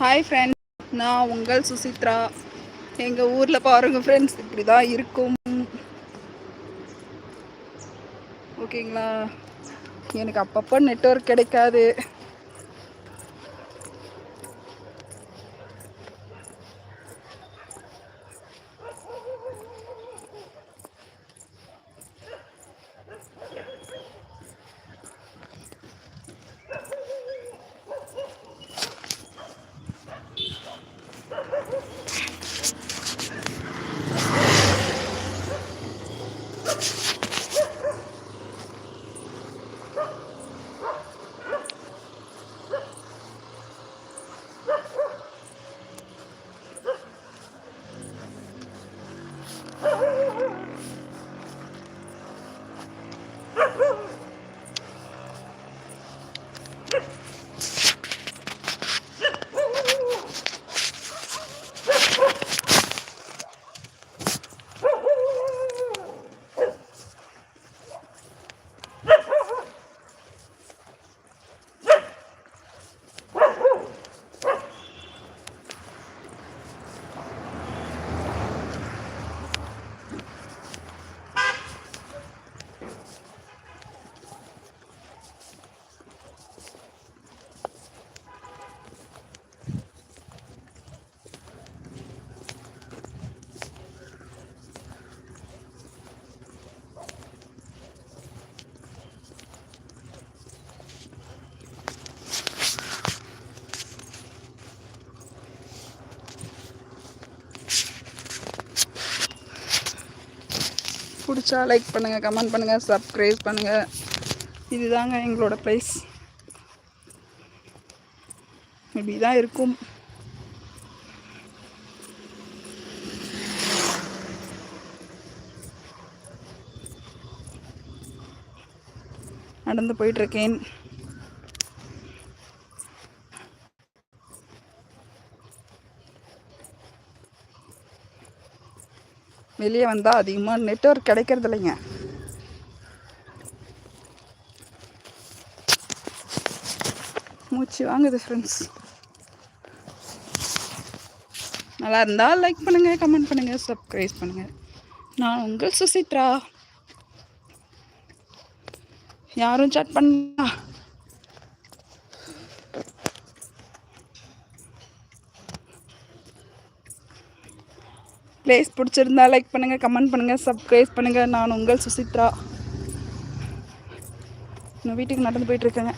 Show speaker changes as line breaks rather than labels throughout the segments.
Hi friends நான் உங்கள் சுசித்ரா. எங்கள் ஊரில் பாருங்கள் ஃப்ரெண்ட்ஸ் இப்படி தான் இருக்கும் ஓகேங்களா எனக்கு அப்பப்போ நெட்ஒர்க் கிடைக்காது. பிடிச்சா லைக் பண்ணுங்கள் கமெண்ட் பண்ணுங்கள் சப்ஸ்கிரைப் பண்ணுங்கள் இதுதாங்க எங்களோட ப்ரைஸ் இப்படி தான் இருக்கும். நடந்து போயிட்டுருக்கேன் வெளியே வந்தால் அதிகமாக நெட்ஒர்க் கிடைக்கிறது இல்லைங்க மூச்சு வாங்குது ஃப்ரெண்ட்ஸ் நல்லா இருந்தால் லைக் பண்ணுங்கள் கமெண்ட் பண்ணுங்கள் சப்ஸ்கிரைப் பண்ணுங்கள் நான் உங்கள் சுசித்ரா. யாரும் சாட் பண்ணா ப்ளேஸ் பிடிச்சிருந்தா லைக் பண்ணுங்கள் கமெண்ட் பண்ணுங்கள் சப்ஸ்கிரைப் பண்ணுங்கள் நான் உங்கள் சுசித்ரா. நான் வீட்டுக்கு நடந்து போயிட்டுருக்கேங்க.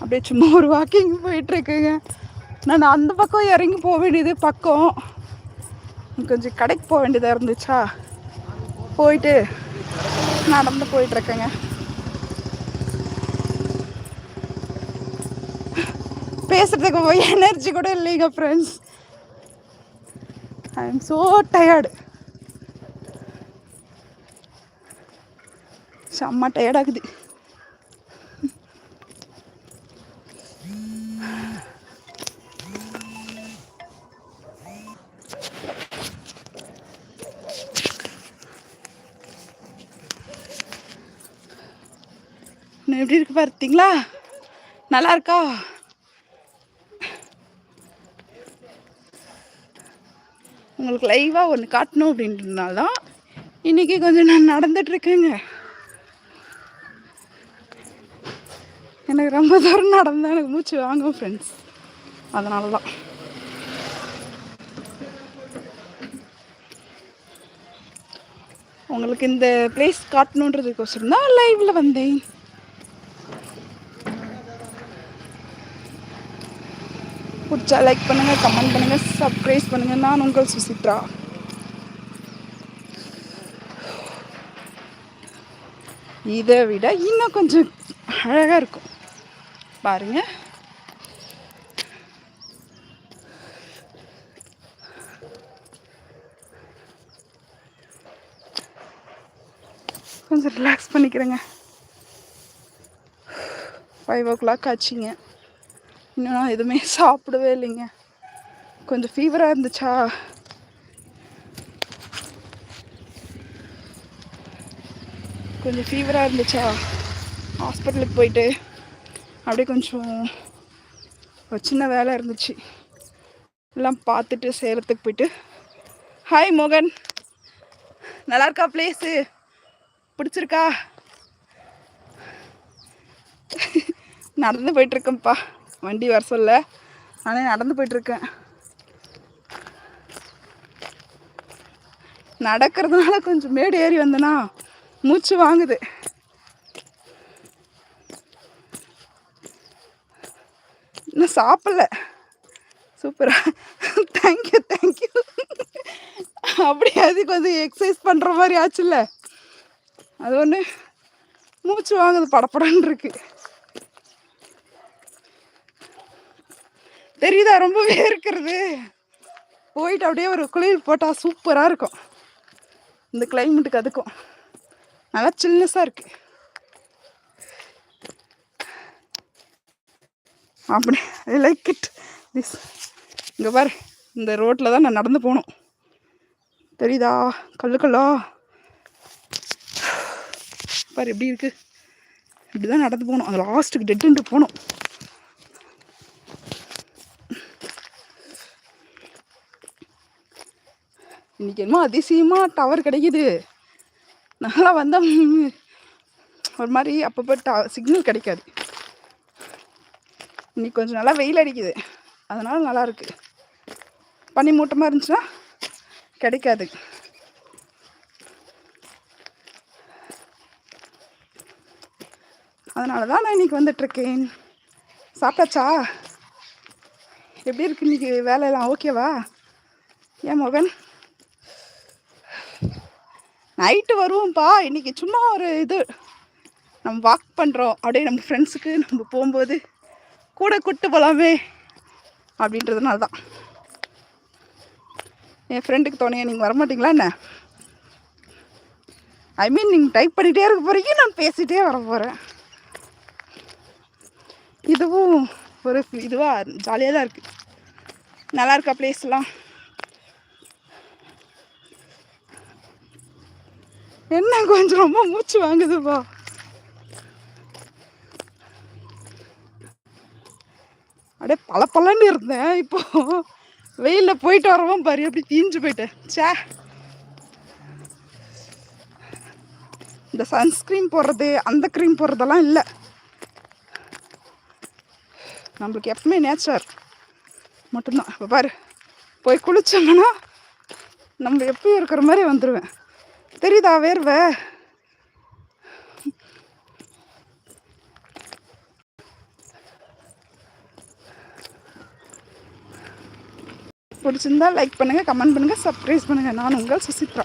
அப்படியே சும்மா ஒரு வாக்கிங் போயிட்டுருக்குங்க. நான் அந்த பக்கம் இறங்கி போக வேண்டியது பக்கம். கொஞ்சம் கடைக்கு போக வேண்டியதாக இருந்துச்சா? போயிட்டு நடந்து போயிட்டுருக்கேங்க. பேசுறதுக்கு எனர்ஜி கூட இல்லைங்க friends I am so tired செம்ம டயர்டாகுது எப்படி இருக்கு பார்த்தீங்களா? நல்லா இருக்கா? உங்களுக்கு லைவாக ஒன்று காட்டணும் அப்படின்றதுனால தான் இன்றைக்கி கொஞ்சம் நான் நடந்துட்டுருக்கேங்க. எனக்கு ரொம்ப தூரம் நடந்தால் எனக்கு மூச்சு வாங்கும் ஃப்ரெண்ட்ஸ் அதனால தான் உங்களுக்கு இந்த பிளேஸ் காட்டணுன்றதுக்கோசரம் தான் லைவில் வந்தேன். பிடிச்சா லைக் பண்ணுங்கள் கமெண்ட் பண்ணுங்கள் சப்ஸ்கிரைப் பண்ணுங்கள் நான் உங்கள் சுசித்ரா. இதை விட இன்னும் கொஞ்சம் அழகாக இருக்கும். பாருங்க. கொஞ்சம் ரிலாக்ஸ் பண்ணிக்கிறேங்க. ஃபைவ் ஓ கிளாக் ஆச்சுங்க. இன்னும் நான் எதுவுமே சாப்பிடவே இல்லைங்க. கொஞ்சம் ஃபீவராக இருந்துச்சா? கொஞ்சம் ஃபீவராக இருந்துச்சா? ஹாஸ்பிட்டலுக்கு போயிட்டு அப்படியே கொஞ்சம் ஒரு சின்ன வேலை இருந்துச்சு. எல்லாம் பார்த்துட்டு சேலத்துக்கு போயிட்டு. ஹாய் மோகன் நல்லா இருக்கா பிளேஸு பிடிச்சிருக்கா? நடந்து போயிட்டுருக்கேன்ப்பா வண்டி வர சொல்ல. ஆனால் நடந்து போயிட்டுருக்கேன். நடக்கிறதுனால கொஞ்சம் மேடு ஏறி வந்தேன்னா மூச்சு வாங்குது. இன்னும் சாப்பிடல. சூப்பரா. தேங்க்யூ தேங்க்யூ அப்படியாவது அது கொஞ்சம் எக்ஸசைஸ் பண்ணுற மாதிரி ஆச்சுல்ல. அது ஒன்று மூச்சு வாங்குது படப்படன்னு இருக்கு. தெரியுதா? ரொம்ப வேர்க்கிறது போயிட்டு அப்படியே ஒரு குளிர் போட்டால் சூப்பராக இருக்கும். இந்த கிளைமேட்டுக்கு அதுக்கும். நல்லா சில்னஸாக இருக்குது அப்படி ஐ லைக் இட் திஸ் இங்கே பாரு இந்த ரோட்டில் தான் நான் நடந்து போகணும். தெரியுதா? கல்லு கல்லா. பாரு எப்படி இருக்குது இப்படி தான் நடந்து போகணும். அது லாஸ்ட்டுக்கு டெட்டுன்ட்டு போகணும். இன்றைக்கி என்னமோ அதிசயமாக டவர் கிடைக்குது. நல்லா வந்தால் ஒரு மாதிரி அப்பப்போ ட சிக்னல் கிடைக்காது. இன்னைக்கு கொஞ்சம் நல்லா வெயில் அடிக்குது. அதனால் நல்லாயிருக்கு பனி மூட்டமாக இருந்துச்சுன்னா கிடைக்காது. அதனால தான் நான் இன்றைக்கி வந்துட்டுருக்கேன் சாப்பிட்டாச்சா? எப்படி இருக்கு இன்றைக்கி வேலையெல்லாம் ஓகேவா? ஏன் மோகன்? நைட்டு வருவோம்ப்பா இன்றைக்கி சும்மா ஒரு இது. நம்ம வாக் பண்ணுறோம் அப்படியே நம்ம ஃப்ரெண்ட்ஸுக்கு நம்ம போகும்போது கூட கூட்டு போகலாமே அப்படின்றதுனால தான் என் ஃப்ரெண்டுக்கு தோணையா நீங்கள் வரமாட்டிங்களா என்ன? ஐ மீன் நீங்கள் டைப் பண்ணிகிட்டே இருக்க போகிறீங்க நான் பேசிகிட்டே வர போகிறேன் இதுவும் ஒரு இதுவாக ஜாலியாக தான் இருக்குது நல்லா இருக்கா பிளேஸ்லாம் என்ன கொஞ்சம் ரொம்ப மூச்சு வாங்குதுப்பா. அப்படியே பல பலன்னு இருந்தேன். இப்போ வெயிலில் போயிட்டு வரவும் பாரு அப்படி தீஞ்சு போயிட்டேன் சே இந்த சன்ஸ்க்ரீன் போடுறது அந்த க்ரீம் போடுறதெல்லாம் இல்லை. நம்மளுக்கு எப்பவுமே நேச்சர் மட்டும்தான். இப்போ பாரு போய் குளிச்சோம்னா நம்ம எப்பயும் இருக்கிற மாதிரி வந்துடுவேன் தெரியுதா வேர்வை? பிடிச்சிருந்தா லைக் பண்ணுங்கள் கமெண்ட் பண்ணுங்கள் சப்ஸ்கிரைப் பண்ணுங்கள் நான் உங்கள் சுசித்ரா.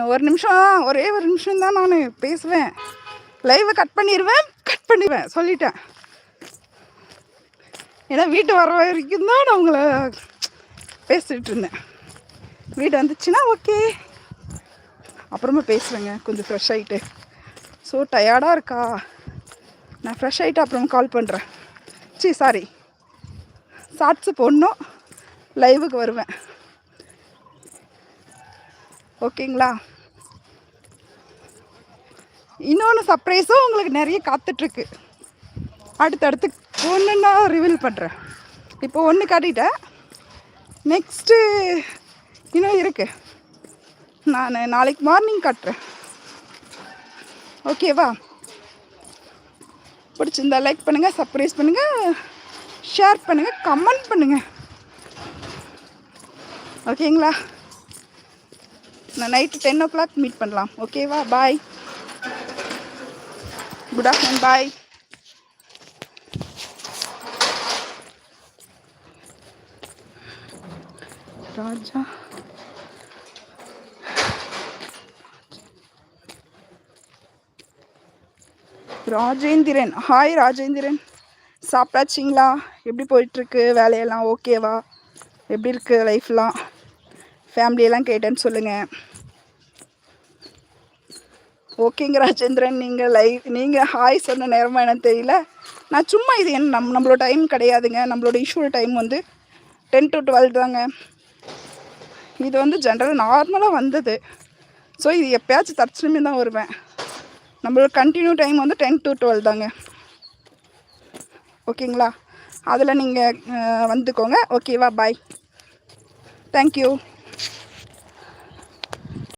இன்னும் ஒரு நிமிஷம் ஒரே ஒரு நிமிஷம் தான் நான் பேசுவேன். லைவை கட் பண்ணிடுவேன் கட் பண்ணிடுவேன் சொல்லிட்டேன். ஏன்னா வீட்டு வர வரைக்கும் தான் நான் உங்களை பேசிகிட்டு இருந்தேன். வீடு வந்துச்சுன்னா ஓகே அப்புறமா பேசுவேங்க கொஞ்சம் ஃப்ரெஷ் ஆகிட்டு ஸோ டயர்டாக இருக்கா? நான் ஃப்ரெஷ் ஆகிட்டு அப்புறம் கால் பண்ணுறேன் சி சாரி ஷார்ட்ஸு போடணும். லைவுக்கு வருவேன். ஓகேங்களா இன்னொன்று சர்ப்ரைஸும் உங்களுக்கு நிறைய காத்துட்ருக்கு. அடுத்தடுத்து ஒன்றுன்னா ரிவீல் பண்ணுறேன் இப்போ ஒன்று காட்டிட்டேன். நெக்ஸ்ட்டு இன்னும் இருக்குது நான் நாளைக்கு மார்னிங் காட்டுறேன். ஓகேவா பிடிச்சிருந்தா லைக் பண்ணுங்கள் சர்ப்ரைஸ் பண்ணுங்கள் ஷேர் பண்ணுங்கள் கமெண்ட் பண்ணுங்கள் ஓகேங்களா நான் night ten o'clock meet பண்ணலாம் ஓகேவா bye good afternoon bye Raja Rajendran. Hi Rajendran. சாப்பிட்டாச்சிங்களா? எப்படி போயிட்டுருக்கு? வேலையெல்லாம் ஓகேவா எப்படி இருக்குது லைஃப்லாம் ஃபேமிலியெல்லாம் கேட்டேன்னு சொல்லுங்கள் ஓகேங்க ராஜேந்திரன் நீங்கள் லைவ் நீங்கள் ஹாய் சொன்ன நேரமாக எனக்கு தெரியல. நான் சும்மா இது என்ன நம் நம்மளோட டைம் கிடையாதுங்க. நம்மளோட இஷ்யூல் டைம் வந்து டென் டு டுவெல் தாங்க. இது வந்து ஜென்ரல் நார்மலாக வந்தது. ஸோ இது எப்பயாச்சும் தற்சனமே தான் வருவேன். நம்மளோட கண்டினியூ டைம் வந்து டென் டு டுவெல் தாங்க. ஓகேங்களா அதில் நீங்கள் வந்துக்கோங்க. ஓகேவா பாய் தேங்க்யூ